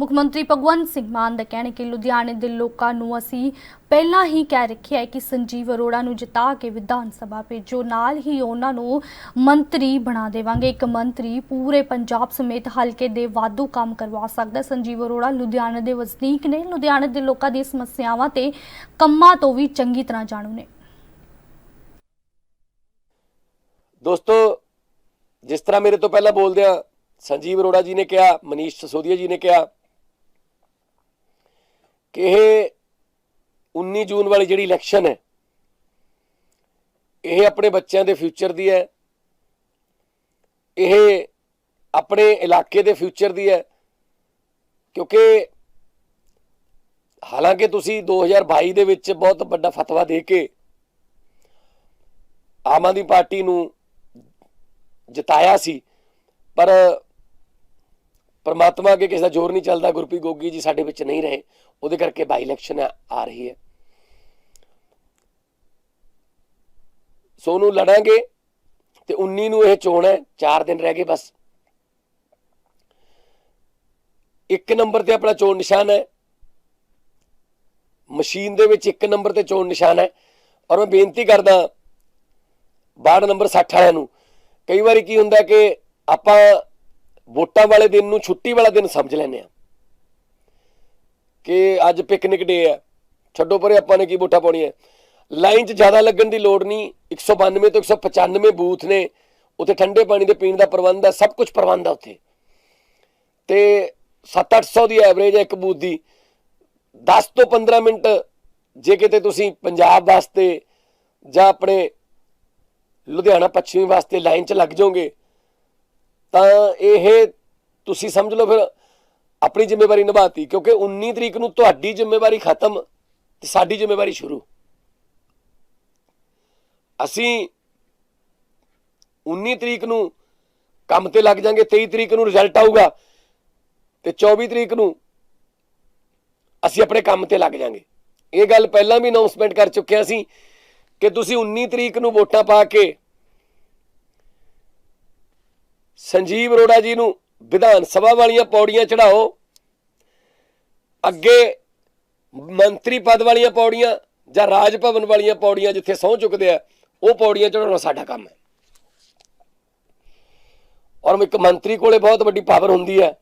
ਮੁੱਖ ਮੰਤਰੀ ਭਗਵੰਤ ਸਿੰਘ ਮਾਨ ਦਾ ਕਹਿਣਾ ਕਿ ਲੁਧਿਆਣੇ ਦੇ ਲੋਕਾਂ ਨੂੰ ਅਸੀਂ ਪਹਿਲਾਂ ਹੀ ਕਹਿ ਰੱਖਿਆ ਹੈ ਕਿ ਸੰਜੀਵ ਅਰੋੜਾ ਨੂੰ ਜਿਤਾ ਕੇ ਵਿਧਾਨ ਸਭਾ ਭੇਜੋ, ਨਾਲ ਹੀ ਉਹਨਾਂ ਨੂੰ ਮੰਤਰੀ ਬਣਾ ਦੇਵਾਂਗੇ। ਇੱਕ ਮੰਤਰੀ ਪੂਰੇ ਪੰਜਾਬ ਸਮੇਤ ਹਲਕੇ ਦੇ ਵਾਧੂ ਕੰਮ ਕਰਵਾ ਸਕਦਾ ਸੰਜੀਵ ਅਰੋੜਾ ਲੁਧਿਆਣੇ ਦੇ ਵਸਨੀਕ ਨੇ। ਲੁਧਿਆਣੇ ਦੇ ਲੋਕਾਂ ਦੀਆਂ ਸਮੱਸਿਆਵਾਂ ਤੇ ਕੰਮਾਂ ਤੋਂ ਵੀ ਚੰਗੀ ਤਰ੍ਹਾਂ ਜਾਣੂ ਨੇ। ਦੋਸਤੋ, ਜਿਸ ਤਰ੍ਹਾਂ ਮੇਰੇ ਤੋਂ ਪਹਿਲਾਂ ਬੋਲਦੇ ਆ ਸੰਜੀਵ ਅਰੋੜਾ ਜੀ ਨੇ ਕਿਹਾ, ਮਨੀਸ਼ ਸਸੋਦੀਆ ਜੀ ਨੇ ਕਿਹਾ ਕਿ ਇਹ 19 ਜੂਨ ਵਾਲੀ ਜਿਹੜੀ ਇਲੈਕਸ਼ਨ ਹੈ, ਇਹ ਆਪਣੇ ਬੱਚਿਆਂ ਦੇ ਫਿਊਚਰ ਦੀ ਹੈ, ਇਹ ਆਪਣੇ ਇਲਾਕੇ ਦੇ ਫਿਊਚਰ ਦੀ ਹੈ, ਕਿਉਂਕਿ ਹਾਲਾਂਕਿ ਤੁਸੀਂ 2022 ਦੇ ਵਿੱਚ ਬਹੁਤ ਵੱਡਾ ਫਤਵਾ ਦੇ ਕੇ ਆਮ ਆਦਮੀ ਪਾਰਟੀ ਨੂੰ ਜਿਤਾਇਆ ਸੀ, ਪਰ ਪਰਮਾਤਮਾ ਅੱਗੇ ਕਿਸੇ ਦਾ ਜ਼ੋਰ ਨਹੀਂ ਚੱਲਦਾ, ਗੁਰਪ੍ਰੀਤ ਗੋਗੀ ਜੀ ਸਾਡੇ ਵਿੱਚ ਨਹੀਂ ਰਹੇ। ਉਹਦੇ ਕਰਕੇ ਬਾਈ ਇਲੈਕਸ਼ਨ ਆ ਰਹੀ ਹੈ। ਸੋ ਨੂੰ ਲੜਾਂਗੇ ਤੇ 19 ਨੂੰ ਇਹ ਚੋਣ ਹੈ 4 ਦਿਨ ਰਹਿ ਗਏ ਬਸ। ਇੱਕ ਨੰਬਰ ਤੇ ਆਪਣਾ ਚੋਣ ਨਿਸ਼ਾਨ ਹੈ। ਮਸ਼ੀਨ ਦੇ ਵਿੱਚ ਇੱਕ ਨੰਬਰ ਤੇ ਚੋਣ ਨਿਸ਼ਾਨ ਹੈ। ਔਰ ਮੈਂ ਬੇਨਤੀ ਕਰਦਾ, ਵਾਰਡ ਨੰਬਰ 60 ਵਾਲਿਆਂ ਨੂੰ, ਕਈ ਵਾਰੀ ਕੀ ਹੁੰਦਾ ਕਿ ਆਪਾਂ ਵੋਟਾਂ ਵਾਲੇ ਦਿਨ ਨੂੰ ਛੁੱਟੀ ਵਾਲਾ ਦਿਨ ਸਮਝ ਲੈਂਦੇ ਆ ਕਿ ਅੱਜ ਪਿਕਨਿਕ ਡੇ ਹੈ ਛੱਡੋ ਪਰੇ ਆਪਾਂ ਨੇ ਕੀ ਵੋਟਾਂ ਪਾਉਣੀਆਂ। ਲਾਈਨ 'ਚ ਜ਼ਿਆਦਾ ਲੱਗਣ ਦੀ ਲੋੜ ਨਹੀਂ। 192 ਤੋਂ 195 ਬੂਥ ਨੇ। ਉੱਥੇ ਠੰਡੇ ਪਾਣੀ ਦੇ ਪੀਣ ਦਾ ਪ੍ਰਬੰਧ ਹੈ ਸਭ ਕੁਝ ਪ੍ਰਬੰਧ ਹੈ ਉੱਥੇ। ਤੇ 7-800 ਦੀ ਐਵਰੇਜ ਹੈ ਇੱਕ ਬੂਥ ਦੀ। 10 ਤੋਂ 15 ਮਿੰਟ ਜੇ ਕਿਤੇ ਤੁਸੀਂ ਪੰਜਾਬ ਵਾਸਤੇ ਜਾਂ ਆਪਣੇ ਲੁਧਿਆਣਾ ਪੱਛਮੀ ਵਾਸਤੇ ਲਾਈਨ 'ਚ ਲੱਗ ਜਾਓਗੇ ਤਾਂ ਇਹ ਤੁਸੀਂ ਸਮਝ ਲਓ ਫਿਰ ਆਪਣੀ ਜ਼ਿੰਮੇਵਾਰੀ ਨਿਭਾਤੀ, ਕਿਉਂਕਿ 19 ਤਰੀਕ ਨੂੰ ਤੁਹਾਡੀ ਜ਼ਿੰਮੇਵਾਰੀ ਖਤਮ ਤੇ ਸਾਡੀ ਜ਼ਿੰਮੇਵਾਰੀ ਸ਼ੁਰੂ। ਅਸੀਂ 19 ਤਰੀਕ ਨੂੰ ਕੰਮ ਤੇ ਲੱਗ ਜਾਾਂਗੇ 23 ਤਰੀਕ ਨੂੰ ਰਿਜ਼ਲਟ ਆਊਗਾ ਤੇ 24 ਤਰੀਕ ਨੂੰ ਅਸੀਂ ਆਪਣੇ ਕੰਮ ਤੇ ਲੱਗ ਜਾਾਂਗੇ। ਇਹ ਗੱਲ ਪਹਿਲਾਂ ਵੀ ਅਨਾਉਂਸਮੈਂਟ ਕਰ ਚੁੱਕਿਆ ਸੀ ਕਿ ਤੁਸੀਂ 19 ਤਰੀਕ ਨੂੰ ਵੋਟਾਂ ਪਾ ਕੇ ਸੰਜੀਵ ਅਰੋੜਾ ਜੀ ਨੂੰ ਵਿਧਾਨ ਸਭਾ ਵਾਲੀਆਂ ਪੌੜੀਆਂ ਚੜਾਓ ਅੱਗੇ ਮੰਤਰੀ ਪਦ ਵਾਲੀਆਂ ਪੌੜੀਆਂ ਜਾਂ ਰਾਜ ਭਵਨ ਵਾਲੀਆਂ ਪੌੜੀਆਂ ਜਿੱਥੇ ਸਹੁੰ ਚੁੱਕਦੇ ਆ, ਉਹ ਪੌੜੀਆਂ ਚੜਾਉਣਾ ਸਾਡਾ ਕੰਮ ਹੈ। ਔਰ ਇੱਕ ਮੰਤਰੀ ਕੋਲੇ ਬਹੁਤ ਵੱਡੀ ਪਾਵਰ ਹੁੰਦੀ ਹੈ।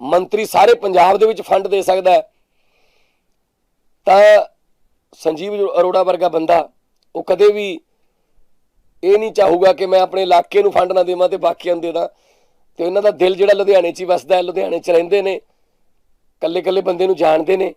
ਮੰਤਰੀ ਸਾਰੇ ਪੰਜਾਬ ਦੇ ਵਿੱਚ ਫੰਡ ਦੇ ਸਕਦਾ ਹੈ। ਤਾਂ ਸੰਜੀਵ ਅਰੋੜਾ ਵਰਗਾ ਬੰਦਾ ਉਹ ਕਦੇ ਵੀ ਇਹ ਨਹੀਂ ਚਾਹੂਗਾ ਕਿ ਮੈਂ ਆਪਣੇ ਇਲਾਕੇ ਨੂੰ ਫੰਡ ਨਾ ਦੇਵਾਂ ਤੇ ਬਾਕੀਆਂ ਨੂੰ ਦੇ ਦਾਂ। ਤੇ ਉਹਨਾਂ ਦਾ ਦਿਲ ਜਿਹੜਾ ਲੁਧਿਆਣੇ 'ਚ ਹੀ ਵੱਸਦਾ ਹੈ, ਲੁਧਿਆਣੇ 'ਚ ਰਹਿੰਦੇ ਨੇ। ਕੱਲੇ ਕੱਲੇ ਬੰਦੇ ਨੂੰ ਜਾਣਦੇ ਨੇ।